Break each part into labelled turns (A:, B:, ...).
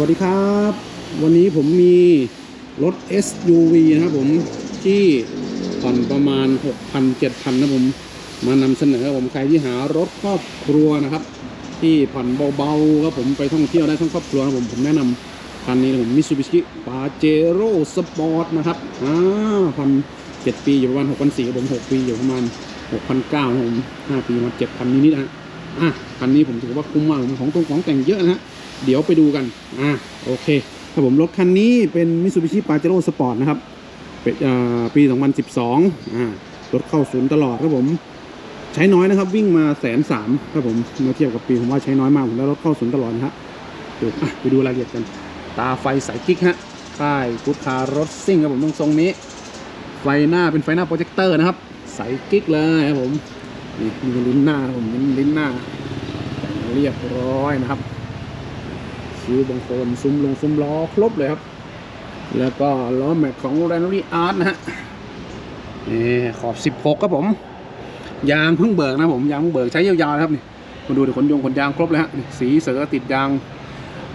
A: วัสดีครับ วันนี้ผมมีรถ SUV นะครับผมที่ผ่อนประมาณ 6,000 7,000 นะผมมานำเสนอผมใครที่หารถครอบครัวนะครับ ที่ผ่อนเบาๆครับผมไปท่องเที่ยวได้ทั้งครอบครัวนะผมผมแนะนำคันนี้นะผมมิ t ซูบิชิปาเจโร่สปอร์ตนะครับอ่าผ่อน7ปีอยู่ประมาณ6,400ครับผม 6 ปีอยู่ประมาณ 6,900นะผม5ปีมา7,000นิดๆนะฮะอะคันนี้ผมถือว่าคุ้มมากผมของตรงของแต่งเยอะนะฮะ เดี๋ยวไปดูกัน อ่า โอเค ครับผมรถคันนี้เป็น Mitsubishi Pajero Sport นะครับ เป็นอ่าปี 2012 อ่า รถเข้าศูนย์ตลอดครับผม ใช้น้อยนะครับ วิ่งมาแสนสามครับผม เมื่อเทียบกับปีผมว่าใช้น้อยมากผมแล้วรถเข้าศูนย์ตลอดนะฮะเดี๋ยวอะไปดูรายละเอียดกัน ตาไฟสายกิ๊กฮะ ค่ายกุดคารถซิ่งครับผมตรงทรงนี้ ไฟหน้าเป็นไฟหน้าโปรเจคเตอร์นะครับใสกิ๊กเลยครับผม นี่มีลิ้นหน้าครับผมลิ้นลิ้นหน้า เรียบร้อยนะครับ คิ้วบางคนซุ้มลงซุ้มล้อครบเลยครับ แล้วก็ล้อแม็กของ r a n o r y Art นะฮะนี่ขอบ 16 ครับผม ยางเพิ่งเบิกนะผมยางเพิ่งเบิกใช้ยาวๆครับนี่มาดูดิขนยงขนยางครบเลยฮะสีเสือติดยาง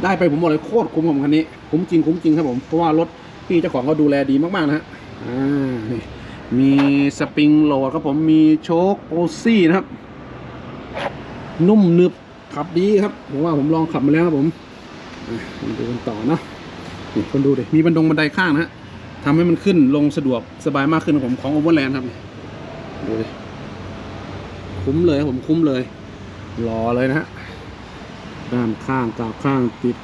A: ได้ไปผมบอกเลยโคตรคุ้มผมคันนี้คุ้มจริงคุ้มจริงครับผมเพราะว่ารถพี่เจ้าของเขาดูแลดีมากๆนะฮะอ่านี่มีสปริงโหลดครับผมมีโชคโอซี่นะครับ นุ่มนึบขับดีครับผมว่าผมลองขับมาแล้วครับผม มาดูกันต่อเนาะนี่คนดูดิมีบันดงบันไดข้างนะฮะทำให้มันขึ้นลงสะดวกสบายมากขึ้นผมของโอเวอร์แลนด์ครับดูดิคุ้มเลยผมคุ้มเลยรอเลยนะฮะด้านข้างกาบข้างติด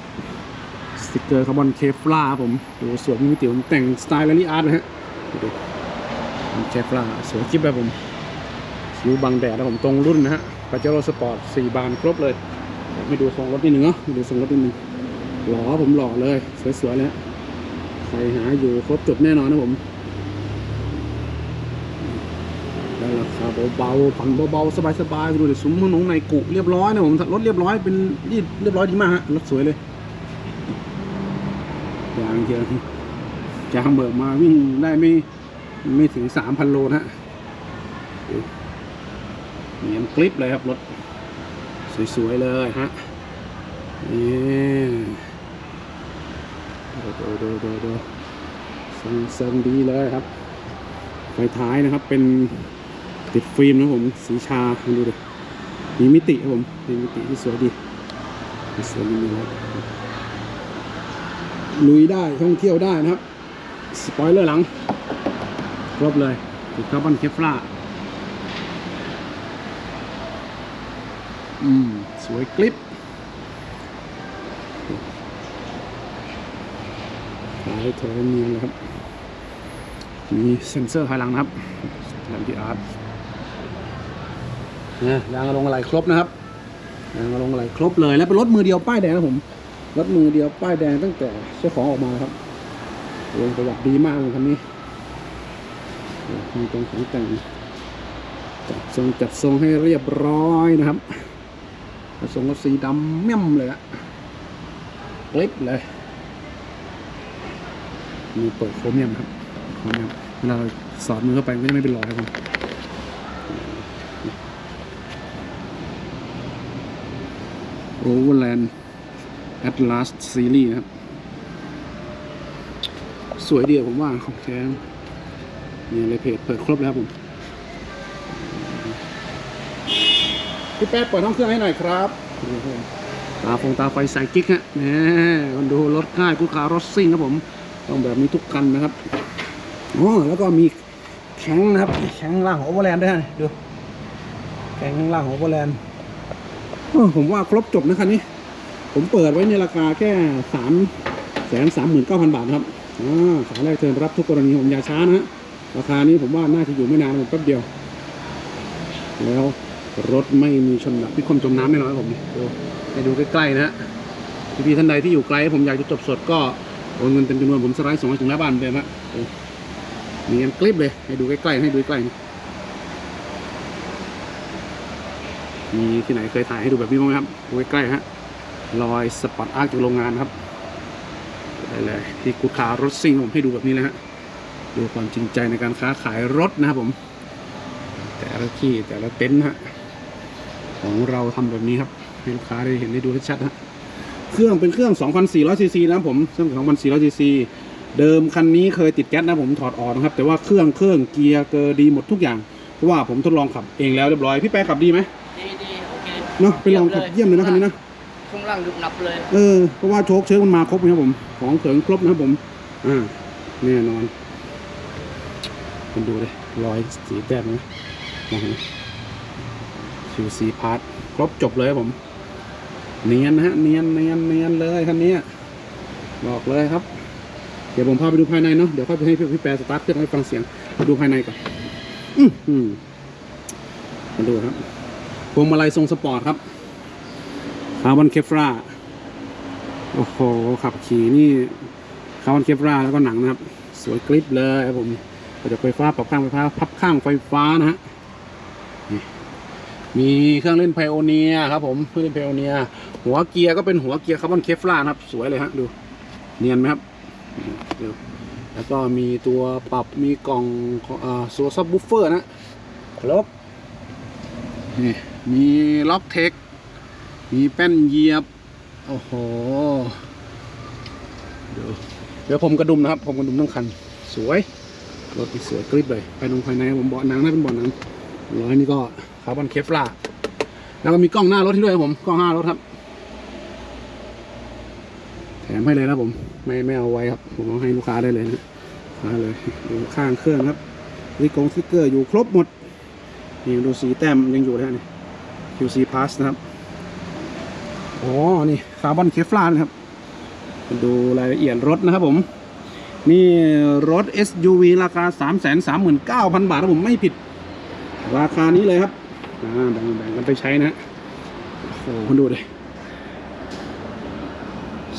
A: สติกเกอร์คาร์บอนเคฟลาผมดูสวยมีมิติผมแต่งสไตล์แรลลี่อาร์ตนะฮะดูดิเคฟลาสวยคลิปแบบผมคิ้วบังแดดนะผมตรงรุ่นนะฮะปาเจโร่สปอร์ตสี่บานครบเลยไปดูทรงรถนิดหนึ่งเนาะดูทรงรถนิดหนึ่ง หล่อผมหล่อเลย สวยๆเลยฮะใครหาอยู่ครบจบแน่นอนนะผมแล้วราคาเบาๆผ่อนเบาๆสบายๆดูเดิซุ้มหนงในกุเรียบร้อยนะผมรถเรียบร้อยเป็นรีบเรียบร้อยดีมากฮะรถสวยเลยยางเยอะจางเบิกมาวิ่งได้ไม่ไม่ถึงสามพันโลนะฮะดูเนียนกริปเลยครับรถ สวย ๆ เลยฮะนี่ ดูดูดูดูดูเซิงเซิงดีเลยครับ ไฟท้ายนะครับเป็นติดฟิล์มนะผม สีชาดูดิมีมิติครับผมมีมิติที่สวยดีสวยดีนะครับลุยได้ท่องเที่ยวได้นะครับสปอยเลอร์หลังครบเลยติดคาร์บอนเคฟลาอืม สวยกลิป ท้เทอร์เนียนเลยครับ มีเซ็นเซอร์ภายหลังนะครับแลมพีอาร์ตเนี่ยยางลงอะไรครบนะครับยางลงอะไรครบเลยแล้วเป็นรถมือเดียวป้ายแดงนะผมรถมือเดียวป้ายแดงตั้งแต่เจ้าของออกมาครับลงประวัติดีมากเลยคันนี้มีตรงของแต่งจัดทรงจัดทรงให้เรียบร้อยนะครับผสมกับสีดำเมี่ยมเลยอะกลิปเลย มีเปิดโครเมียมครับโครเมียมเวลาสอดมือเข้าไปมันก็จะไม่เป็นรอยครับผมโอเวอร์แลนด์แอตลาสซีรีส์ครับ สวยเดีอะผมว่าของแท้นี่เลยเพจเปิดครบแล้วครับผมพี่แป๊บเปิดห้องเครื่องให้หน่อยครับตาฟงตาไฟสายกิ๊กฮะแหนี่มันดูรถง่ายกูคารถซิ่งครับผม ต้องแบบนี้ทุกคันนะครับอ๋อแล้วก็มีแข้งนะครับแข้งล่างของโอเวอร์แลนด์ด้วยนะดูแข้งข้างล่างของโอเวอร์แลนด์โอ้ผมว่าครบจบนะคันนี้ ผมเปิดไว้ในราคาแค่สามแสนสามหมื่นเก้าพันบาทนะครับอ่าขายแรกเชิญรับทุกกรณีผมอย่าช้านะฮะราคานี้ผมว่าน่าจะอยู่ไม่นานผมแป๊บเดียว แล้วรถไม่มีชนแบบพิคมจมน้ำแน่นอนครับผมดูให้ดูใกล้ๆนะฮะพี่ๆท่านใดที่อยู่ไกลผมอยากจะจบสดก็ โอนเงินเต็มจำนวนผมสไลด์ส่งให้ถึงหน้าบ้านเดิมฮะดูมีกันคลิปเลย ให้ดูใกล้ๆให้ดูใกล้ๆมีที่ไหนเคยถ่ายให้ดูแบบนี้บ้างไหมครับดูใกล้ๆฮะรอยสปอตอาร์คจากโรงงานครับได้เลยที่กูคารถซิ่งผมให้ดูแบบนี้เลยฮะดูความจริงใจในการค้าขายรถนะครับผม แต่ละที่แต่ละเต็นท์ฮะของเราทำแบบนี้ครับให้ลูกค้าได้เห็นได้ดูชัดๆฮะ เครื่องเป็นเครื่อง 2,400ซีซีนะครับผมเครื่อง2,400ซีซีเดิมคันนี้เคยติดแก๊สนะผมถอดออกนะครับ แต่ว่าเครื่องเครื่องเกียร์เกอร์ดีหมดทุกอย่าง เพราะว่าผมทดลองขับเองแล้วเรียบร้อย พี่แป๊ะขับดีไหม
B: ดีดีโอเค
A: เนาะไปลองขับเยี่ยมเลยนะคันนี้นะ
B: ช่วงล่างดึบนับเลย
A: เออเพราะว่าโชคเชิงมันมาครบนะครับผม ของเขิงครบนะครับผมอ่าแน่นอนคุณดูเลยรอยสีแต้มนะมองเห็นไหมคิวซีพาร์ทครบจบเลยครับผม เนียนนะฮะเนียนเนียนเนียนเลยคันนี้บอกเลยครับ เดี๋ยวผมพาไปดูภายในเนาะเดี๋ยวค่อยไปให้พี่พี่แปรสตาร์ทเครื่องให้ฟังเสียงดูภายในก่อนอือหือมาดูครับพวงมาลัยทรงสปอร์ตครับคาร์บอนเคฟราโอ้โหขับขี่นี่คาร์บอนเคฟราแล้วก็หนังนะครับ สวยกริบเลยครับผมกระจกไฟฟ้าปรับข้างไฟฟ้าพับข้างไฟฟ้านะฮะมีเครื่องเล่นไพโอเนียครับผมเครื่องเล่นไพโอเนีย หัวเกียร์ก็เป็นหัวเกียร์คาร์บอนเคฟรานะครับ สวยเลยฮะดู เนียนไหมครับเดี๋ยวแล้วก็มีตัวปรับมีกล่องอ่าซัวซับบูฟเฟอร์นะ ครบนี่มีล็อกเทค มีแป้นเหยียบ โอ้โหเดี๋ยวเดี๋ยวผมกระดุมนะครับ ผมกระดุมทั้งคัน สวยรถสวยกริบเลยภายในภายในผมเบาะหนังนะเป็นเบาะหนังร้อยนี่ก็คาร์บอนเคฟลาแล้วก็มีกล้องหน้ารถที่ด้วยผมกล้องหน้ารถครับ ถมให้เลยนะผม ไม่ไม่เอาไว้ครับ ผมเอาให้ลูกค้าได้เลยนะมาเลยดูข้างเครื่องครับรีกงสติ๊กเกอร์อยู่ครบหมดนี่ดูสีแต้มยังอยู่เลยฮะนี่ QC Pass นะครับอ๋อนี่คาร์บอนเคฟลานครับมาดูรายละเอียดรถนะครับผม นี่รถ SUV ราคา 3 3 9 0 0 0 บาทครับผมไม่ผิด ราคานี้เลยครับแบ่งกันไปใช้นะฮะโอ้โหคุณดูดิ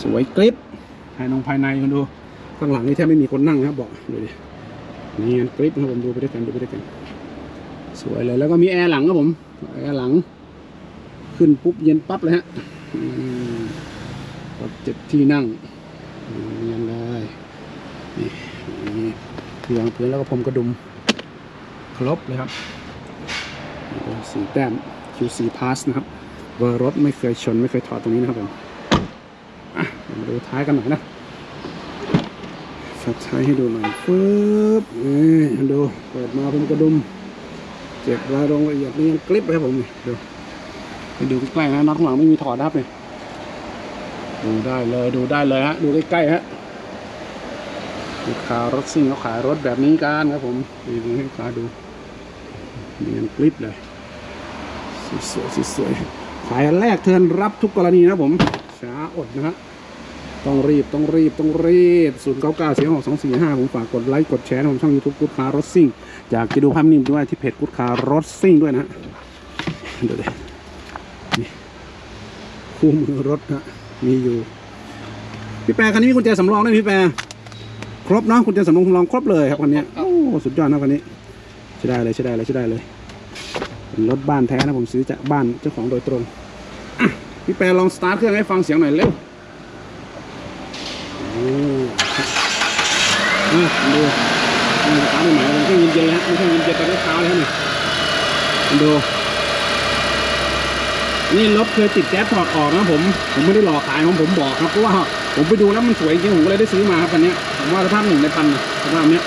A: สวยกริปภายในภายในคุณดูข้างหลังนี่แทบไม่มีคนนั่งนะครับเบอกดูดินี่กริปนะครับผมดูไปด้วยกันดูไปด้วยกันสวยเลยแล้วก็มีแอร์หลังครับผมแอร์หลัง ขึ้นปุ๊บเย็นปั๊บเลยฮะอืมรถเจ็ดที่นั่งเนียนเลยนี่นี่เพียงพื้นแล้วก็พรมกระดุมครบเลยครับสีแต้ม QC Pass นะครับเวอร์รถไม่เคยชนไม่เคยถอดตรงนี้นะครับผม มาดูท้ายกันหน่อยนะชัดท้ายให้ดูหน่อยปึ๊บนี่ดูเปิดมาพรมกระดุมเจ็บรายลงละเอียดนี่ยังกริบเลยครับผมนี่ดูไปดูใกล้ๆนะน็อตข้างหลังไม่มีถอดนะครับเนี่ยดูได้เลยดูได้เลยฮะดูใกล้ๆฮะลูกค้ารถซิ่งเขาขายรถแบบนี้กันครับผมดูดูให้ลูกค้าดูเนียนคลิปเลยสวยๆสวยๆขายแรกเทินรับทุกกรณีนะผมช้าอดนะฮะ ต้องรีบต้องรีบต้องรีบศูนย์เก้าเก้าสี่หกสองสี่ห้าผมฝากกดไลค์กดแชร์นะผมช่องยูทูบกุ๊ดคาร์รถซิ่งอยากจะดูภาพนิ่มด้วยที่เพจกุ๊ดคาร์รถซิ่งด้วยนะฮะดูดิคู่มือรถนะมีอยู่พี่แปรคันนี้มีกุญแจสำรองด้วยพี่แปรครบเนาะกุญแจสำรองสำรองครบเลยครับคันนี้โอ้สุดยอดนะคันนี้ใช้ได้เลยใช้ได้เลยใช้ได้เลยเป็นรถบ้านแท้นะผมซื้อจากบ้านเจ้าของโดยตรงพี่แปรลองสตาร์ทเครื่องให้ฟังเสียงหน่อยเร็วโอ้ นี่ดูนี่สตาร์ทใหม่ๆเป็นเครื่องเย็นๆฮะไม่ใช่เย็นตอนเช้าเลยฮะนี่ดูนี่รถเคยติดแก๊สถอดออกนะผม ผมไม่ได้หลอกขายของผมบอกครับเพราะว่าผมไปดูแล้วมันสวยจริงผมก็เลยได้ซื้อมาครับคันนี้ผมว่าสภาพหนึ่งในพันนะสภาพเนี้ย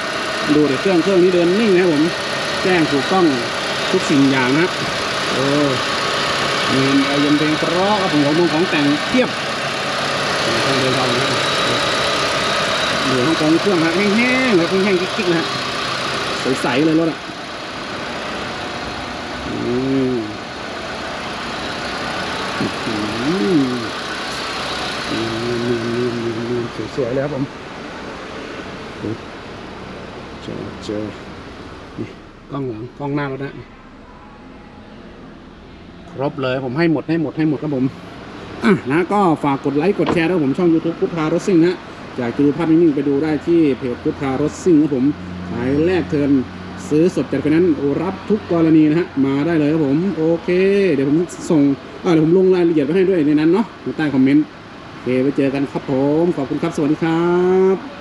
A: ดูเดี๋ยวเครื่องเครื่องนี้เดินนิ่งนะผมแจ้งถูกต้องทุกสิ่งอย่างนะโอ้เงินไอเย็นเพลงเพราะครับผมของมงของแต่งเทียบต้องเดินทางนะเหลื อของกงเครื่องฮะแห้งๆเลยแห้งๆกิ๊กๆนะฮะใสๆเลยรถอะอืมอือสวยๆเลยครับผมเจอเจอนี่กล้องหลังกล้องหน้ารถนะครบเลยผมให้หมดให้หมดให้หมดครับผมนะก็ฝากกดไลค์กดแชร์ด้วยผมช่อง YouTube พุทธารถซิ่งนะ อยากดูภาพนิ่งๆไปดูได้ที่เพจพุทธารถซิ่งครับผมขายแลกเทิร์นซื้อสดจากไปนั้นรับทุกกรณีนะฮะมาได้เลยครับผมโอเค เดี๋ยวผมส่งเดี๋ยวผมลงรายละเอียดไว้ให้ด้วยในนั้นเนาะใต้คอมเมนต์โอเคไปเจอกันครับผมขอบคุณครับสวัสดีครับ